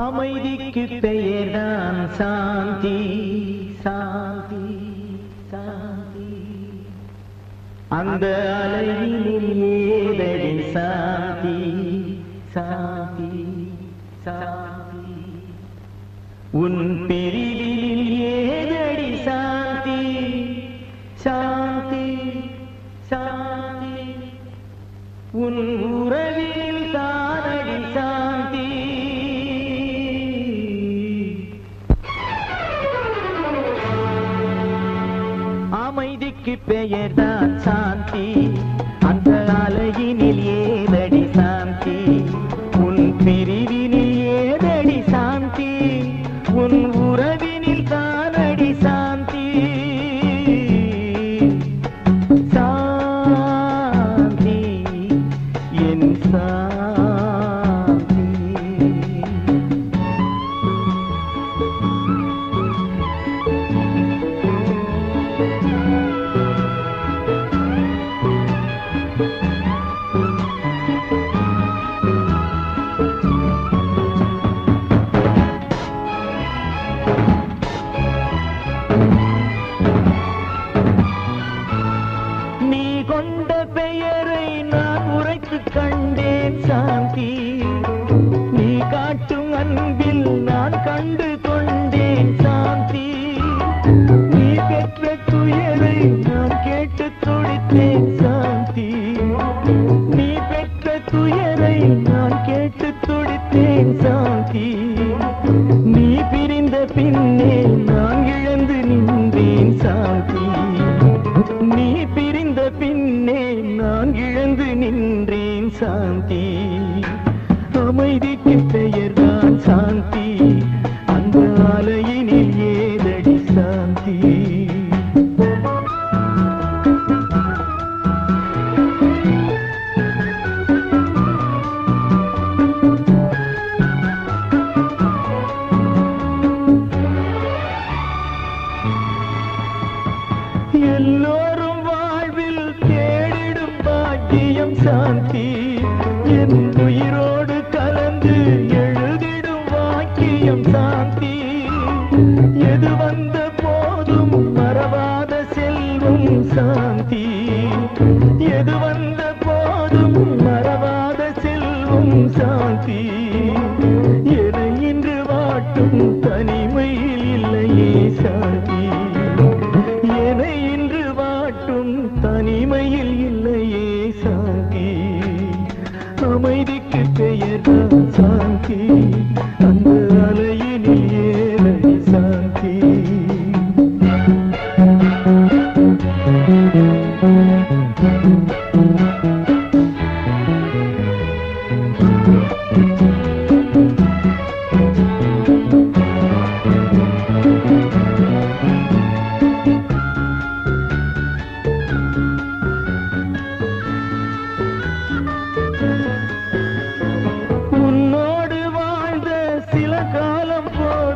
அமைதிக்கு பெயர்தான் சாந்தி சாந்தி சாந்தி. அந்த அலையினில் ஏதடி சாந்தி சாந்தி சாந்தி. உன் பிரிவினில் ஏதடி சாந்தி சாந்தி சாந்தி. உன் உறவில் தானடி சாந்தி. அமைதிக்கு பெயர்தான் சாந்தி. அந்த அலையினில் ஏதடி சாந்தி? உன் பிரிவி கொண்ட பெயரை நான் உரைத்து கண்டேன் சாந்தி. நீ காட்டும் அன்பில் நான் கண்டு கொண்டேன் சாந்தி. நீ பெற்ற துயரை துடித்தேன் சாந்தி நீ பிரிந்த பின்னே நான் இழந்து நின்றேன் சாந்தி. நீ பிரிந்த பின்னே நான் இழந்து நின்றேன் சாந்தி. அமைதிக்கு எல்லோரும் வாழ்வில் தேடிடும் பாக்கியம் சாந்தி. என் உயிரோடு கலந்து எழுதிடும் வாக்கியம் சாந்தி. எது வந்த போதும் மறவாத செல்வம் சாந்தி. எது வந்த போதும் மறவாத செல்வம் சாந்தி. என இன்று வாட்டும் தனிமையில் இல்லையே சாந்தி. அமைதிக்கு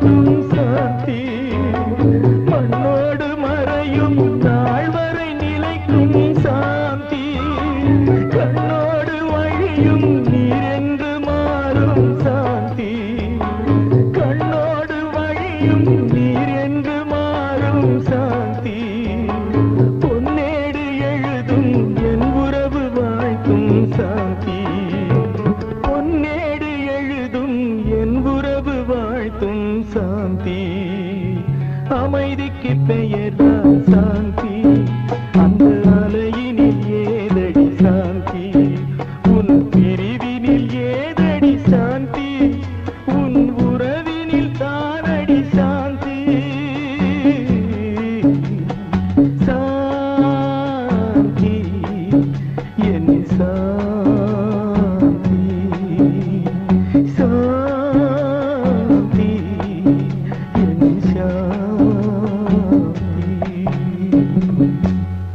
போதும் சாந்தி அமைதிக்கு பெயர் தான் சாந்தி. அந்த